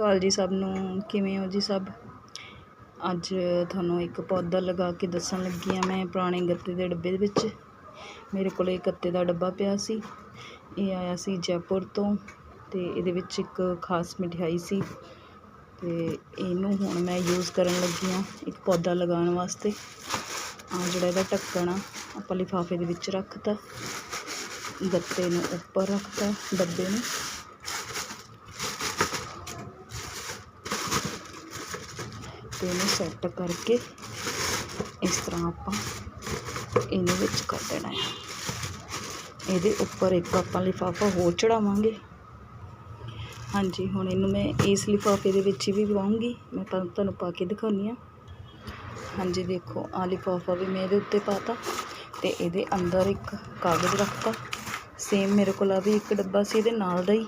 ਕਾਲ ਜੀ ਸਭ ਨੂੰ, ਕਿਵੇਂ ਹੋ ਜੀ ਸਭ? ਅੱਜ ਤੁਹਾਨੂੰ ਇੱਕ ਪੌਦਾ ਲਗਾ ਕੇ ਦੱਸਣ ਲੱਗੀ ਹਾਂ ਮੈਂ ਪੁਰਾਣੇ ਗੱਤੇ ਦੇ ਡੱਬੇ ਦੇ ਵਿੱਚ। ਮੇਰੇ ਕੋਲ ਇਹ ਗੱਤੇ ਦਾ ਡੱਬਾ ਪਿਆ ਸੀ। ਇਹ ਆਇਆ ਸੀ ਜੈਪੁਰ ਤੋਂ ਅਤੇ ਇਹਦੇ ਵਿੱਚ ਇੱਕ ਖਾਸ ਮਠਿਆਈ ਸੀ ਅਤੇ ਇਹਨੂੰ ਹੁਣ ਮੈਂ ਯੂਜ਼ ਕਰਨ ਲੱਗੀ ਹਾਂ ਇੱਕ ਪੌਦਾ ਲਗਾਉਣ ਵਾਸਤੇ। ਆ ਜਿਹੜਾ ਇਹਦਾ ਢੱਕਣ ਆ, ਆਪਾਂ ਲਿਫਾਫੇ ਦੇ ਵਿੱਚ ਰੱਖਤਾ, ਗੱਤੇ ਨੂੰ ਉੱਪਰ ਰੱਖਤਾ ਡੱਬੇ ਨੂੰ। ਤੇ ਇਹਨੂੰ ਸੈੱਟ ਕਰਕੇ ਇਸ ਤਰ੍ਹਾਂ ਆਪਾਂ ਇਹਨੂੰ ਵਿੱਚ ਕਰ ਦੇਣਾ ਹੈ। ਇਹਦੇ ਉੱਪਰ ਇੱਕ ਆਪਾਂ ਲਿਫਾਫਾ ਹੋਰ ਚੜਾਵਾਂਗੇ ਹਾਂਜੀ, ਹੁਣ ਇਹਨੂੰ ਮੈਂ ਇਸ ਲਿਫਾਫੇ ਦੇ ਵਿੱਚ ਹੀ ਵੀ ਪਾਉਂਗੀ। ਮੈਂ ਤਾਂ ਤੁਹਾਨੂੰ ਪਾ ਕੇ ਦਿਖਾਉਂਦੀ ਹਾਂ। ਹਾਂਜੀ, ਦੇਖੋ ਆ ਲਿਫਾਫਾ ਵੀ ਮੈਂ ਇਹਦੇ ਉੱਤੇ ਪਾਤਾ ਤੇ ਇਹਦੇ ਅੰਦਰ ਇੱਕ ਕਾਗਜ਼ ਰੱਖਤਾ। ਸੇਮ ਮੇਰੇ ਕੋਲ ਆ ਵੀ ਇੱਕ ਡੱਬਾ ਸੀ ਇਹਦੇ ਨਾਲ ਦਾ ਹੀ।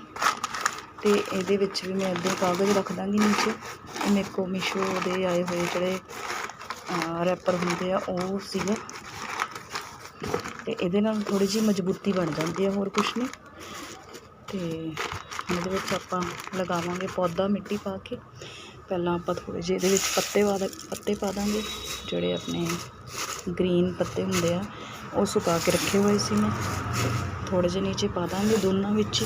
ਅਤੇ ਇਹਦੇ ਵਿੱਚ ਵੀ ਮੈਂ ਇੱਦਾਂ ਕਾਗਜ਼ ਰੱਖ ਦਾਂਗੀ ਨੀਚੇ। ਇਹ ਮੇਰੇ ਕੋਲ ਮੀਸ਼ੋ ਦੇ ਆਏ ਹੋਏ ਜਿਹੜੇ ਰੈਪਰ ਹੁੰਦੇ ਆ, ਉਹ ਸੀਗੇ। ਅਤੇ ਇਹਦੇ ਨਾਲ ਥੋੜ੍ਹੀ ਜਿਹੀ ਮਜ਼ਬੂਤੀ ਬਣ ਜਾਂਦੀ ਆ, ਹੋਰ ਕੁਛ ਨਹੀਂ। ਅਤੇ ਇਹਦੇ ਵਿੱਚ ਆਪਾਂ ਲਗਾਵਾਂਗੇ ਪੌਦਾ ਮਿੱਟੀ ਪਾ ਕੇ। ਪਹਿਲਾਂ ਆਪਾਂ ਥੋੜ੍ਹੇ ਜਿਹੇ ਇਹਦੇ ਵਿੱਚ ਪੱਤੇ ਪਾ ਪੱਤੇ ਪਾ ਦਾਂਗੇ, ਜਿਹੜੇ ਆਪਣੇ ਗ੍ਰੀਨ ਪੱਤੇ ਹੁੰਦੇ ਆ, ਉਹ ਸੁਕਾ ਕੇ ਰੱਖੇ ਹੋਏ ਸੀ ਮੈਂ। ਥੋੜ੍ਹੇ ਜਿਹੇ ਨੀਚੇ ਪਾ ਦਾਂਗੇ ਦੋਨਾਂ ਵਿੱਚ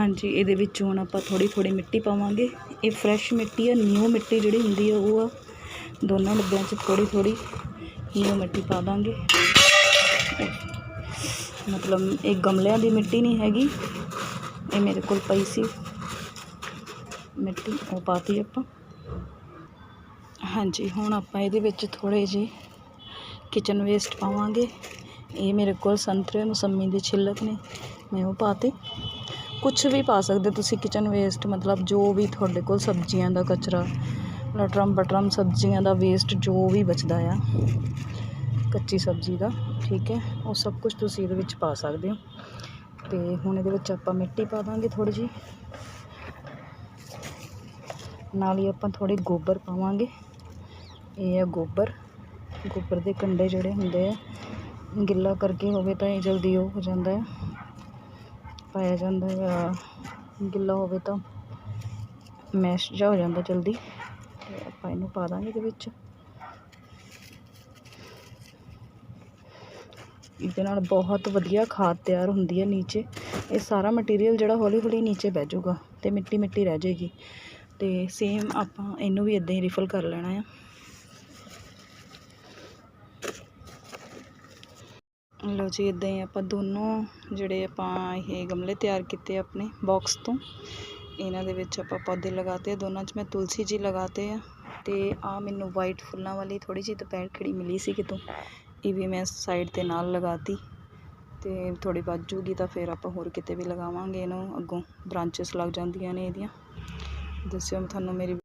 ਹਾਂਜੀ, ਇਹਦੇ ਵਿੱਚ ਹੁਣ ਆਪਾਂ ਥੋੜ੍ਹੀ ਥੋੜ੍ਹੀ ਮਿੱਟੀ ਪਾਵਾਂਗੇ। ਇਹ ਫਰੈਸ਼ ਮਿੱਟੀ ਆ ਨਿਊ ਮਿੱਟੀ ਜਿਹੜੀ ਹੁੰਦੀ ਆ, ਉਹ ਆ। ਦੋਨਾਂ ਡੱਬਿਆਂ 'ਚ ਥੋੜ੍ਹੀ ਥੋੜ੍ਹੀ ਨਿਊ ਮਿੱਟੀ ਪਾ ਦਾਂਗੇ। ਮਤਲਬ ਇਹ ਗਮਲਿਆਂ ਦੀ ਮਿੱਟੀ ਨਹੀਂ ਹੈਗੀ। ਇਹ ਮੇਰੇ ਕੋਲ ਪਈ ਸੀ। ਮਿੱਟੀ ਉਹ ਪਾਤੀ ਆਪਾਂ। ਹਾਂਜੀ, ਹੁਣ ਆਪਾਂ ਇਹਦੇ ਵਿੱਚ ਥੋੜੇ ਜਿਹੇ ਕਿਚਨ ਵੇਸਟ ਪਾਵਾਂਗੇ। ਇਹ ਮੇਰੇ ਕੋਲ ਸੰਤਰੇ ਮੌਸੰਮੀ ਦੇ ਛਿੱਲਕ ਨੇ, ਮੈਂ ਉਹ ਪਾਤੇ। ਕੁਝ ਵੀ ਪਾ ਸਕਦੇ ਤੁਸੀਂ ਕਿਚਨ ਵੇਸਟ ਮਤਲਬ ਜੋ ਵੀ ਤੁਹਾਡੇ ਕੋਲ ਸਬਜ਼ੀਆਂ ਦਾ ਕਚਰਾ, ਲਟਰਮ ਬਟਰਮ ਸਬਜ਼ੀਆਂ ਦਾ ਵੇਸਟ ਜੋ ਵੀ ਬਚਦਾ ਆ, ਕੱਚੀ ਸਬਜ਼ੀ ਦਾ, ਠੀਕ ਹੈ, ਉਹ ਸਭ ਕੁਝ ਤੁਸੀਂ ਇਹਦੇ ਵਿੱਚ ਪਾ ਸਕਦੇ ਹੋ। ਤੇ ਹੁਣ ਇਹਦੇ ਵਿੱਚ ਆਪਾਂ ਮਿੱਟੀ ਪਾ ਦਾਂਗੇ ਥੋੜੀ ਜੀ ਨਾਲ ਹੀ ਆਪਾਂ ਥੋੜੇ ਗੋਬਰ ਪਾਵਾਂਗੇ। ਇਹ ਆ ਗੋਬਰ। ਗੋਬਰ ਦੇ ਕੰਡੇ ਜਿਹੜੇ ਹੁੰਦੇ ਆ, ਗਿੱਲਾ ਕਰਕੇ ਹੋਵੇ ਤਾਂ ਇਹ ਜਲਦੀ ਉਹ ਹੋ ਜਾਂਦਾ ਹੈ ਪਾਇਆ ਜਾਂਦਾ ਆ, ਗਿੱਲਾ ਹੋਵੇ ਤਾਂ ਮੈਸ਼ ਜਿਹਾ ਹੋ ਜਾਂਦਾ ਜਲਦੀ। ਤੇ ਆਪਾਂ ਇਹਨੂੰ ਪਾ ਦਾਂਗੇ ਇਹਦੇ ਵਿੱਚ। ਇਹਦੇ ਨਾਲ ਬਹੁਤ ਵਧੀਆ ਖਾਦ ਤਿਆਰ ਹੁੰਦੀ ਹੈ ਨੀਚੇ। ਇਹ ਸਾਰਾ ਮਟੀਰੀਅਲ ਜਿਹੜਾ ਹੌਲੀ ਹੌਲੀ ਨੀਚੇ ਬਹਿ ਜਾਊਗਾ ਤੇ ਮਿੱਟੀ ਮਿੱਟੀ ਰਹਿ ਜਾਏਗੀ। ਤੇ ਸੇਮ ਆਪਾਂ ਇਹਨੂੰ ਵੀ ਇਦਾਂ ਹੀ ਰਿਫਲ ਕਰ ਲੈਣਾ ਆ। ਲਓ ਜੀ, ਇੱਦਾਂ ਹੀ ਆਪਾਂ ਦੋਨੋਂ ਜਿਹੜੇ ਆਪਾਂ ਇਹ ਗਮਲੇ ਤਿਆਰ ਕੀਤੇ ਆਪਣੇ ਬਾਕਸ ਤੋਂ, ਇਹਨਾਂ ਦੇ ਵਿੱਚ ਆਪਾਂ ਪੌਦੇ ਲਗਾਤੇ ਦੋਨਾਂ 'ਚ ਮੈਂ ਤੁਲਸੀ ਜੀ ਲਗਾਤੇ ਆ ਅਤੇ ਆਹ ਮੈਨੂੰ ਵਾਈਟ ਫੁੱਲਾਂ ਵਾਲੀ ਥੋੜ੍ਹੀ ਜਿਹੀ ਦੁਪਹਿਰ ਖੜ੍ਹੀ ਮਿਲੀ ਸੀ ਕਿਤੋਂ, ਇਹ ਵੀ ਮੈਂ ਸਾਈਡ ਤੇ ਨਾਲ ਲਗਾਤੀ ਅਤੇ ਥੋੜ੍ਹੀ ਵੱਧ ਜੂਗੀ ਤਾਂ ਫਿਰ ਆਪਾਂ ਹੋਰ ਕਿਤੇ ਵੀ ਲਗਾਵਾਂਗੇ ਇਹਨੂੰ, ਅੱਗੋਂ ਬ੍ਰਾਂਚਸ ਲੱਗ ਜਾਂਦੀਆਂ ਨੇ ਇਹਦੀਆਂ। ਦੱਸਿਓ ਮੈਂ ਤੁਹਾਨੂੰ ਮੇਰੀ